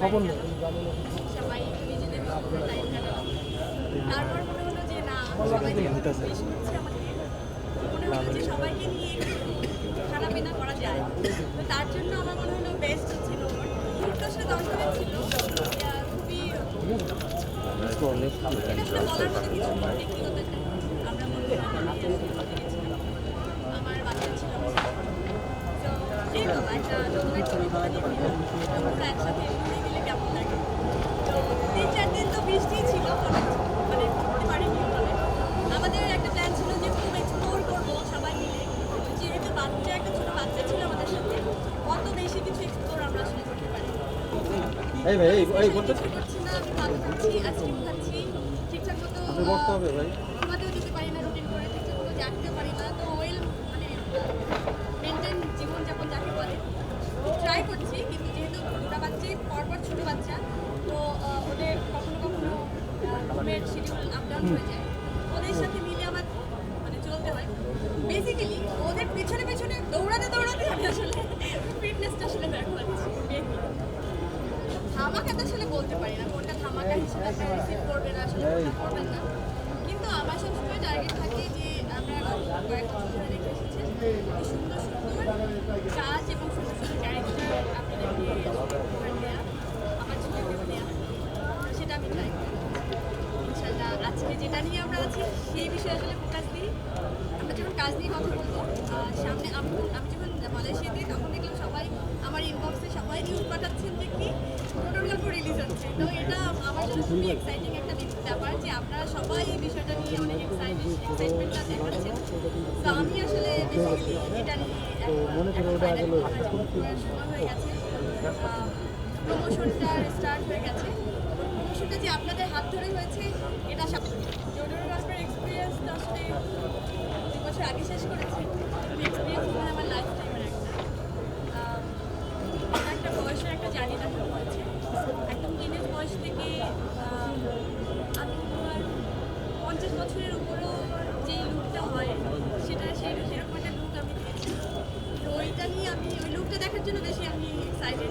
খবর নেই। মনে মনে সবাইকে নিয়ে একটু না করা যায় তো তার জন্য আমার মনে হলো বেস্ট ছিল ঘুরতে আসলে দরকার ছিল খুবই ব্যক্তিগত আমরা বলতে পারি এই ভাই এই করতে ঠিকঠাক মতো আপনি বসতে হবে ভাই। শিডিউল আপ ডাউন হয়ে যায়। ওদের সাথে মিলে আমার মানে চলতে হয়। বেসিক্যালি ওদের পেছনে পেছনে দৌড়াতে দৌড়াতে আমি আসলে ফিটনেসটা আসলে ব্যাক পাচ্ছি। ধামাকা তো আসলে বলতে পারি না। কোনটা ধামাকা হিসেবে আপনারা রিসিভ করবেন আসলে কোনটা করবেন না। কিন্তু আমার সবসময় টার্গেট থাকে যে আমরা কয়েক বছর ধরে দেখে এসেছি সুন্দর সুন্দর নিয়ে আমরা আছি, সেই বিষয়ে আসলে ফোকাস দিই। আমরা যখন কাজ নিয়ে কথা বলব সামনে আমি আমি যখন মালয়েশিয়াতে তখন দেখলাম সবাই আমার ইনবক্সে সবাই নিউজ পাঠাচ্ছেন যে কি গল্প রিলিজ হচ্ছে। তো এটা আমার জন্য খুবই এক্সাইটিং একটা ব্যাপার যে আপনারা সবাই এই বিষয়টা নিয়ে অনেক এক্সাইটেড এক্সাইটমেন্টটা দেখাচ্ছেন। তো আমি আসলে বেসিক্যালি এটা নিয়ে ফাইনাল হয়ে গেছে প্রমোশনটা স্টার্ট হয়ে গেছে প্রমোশনটা যে আপনাদের হাত ধরে হয়েছে, এটা শেষ করেছি। আমার লাইফ টাইমের একটা একটা একটা একদম বয়স থেকে আমি তোমার পঞ্চাশ বছরের উপরেও লুকটা হয়, সেটা সেই সেরকম একটা লুক আমি ওইটা নিয়ে আমি লুকটা দেখার জন্য বেশি আমি এক্সাইটেড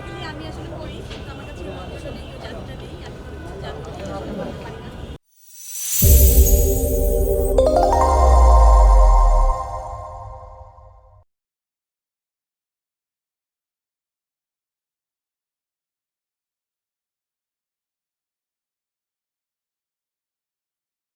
বেসিক্যালি আমি আসলে করি কিন্তু আমার কাছে আসলে কেউ জানতে নেই আমি জানতে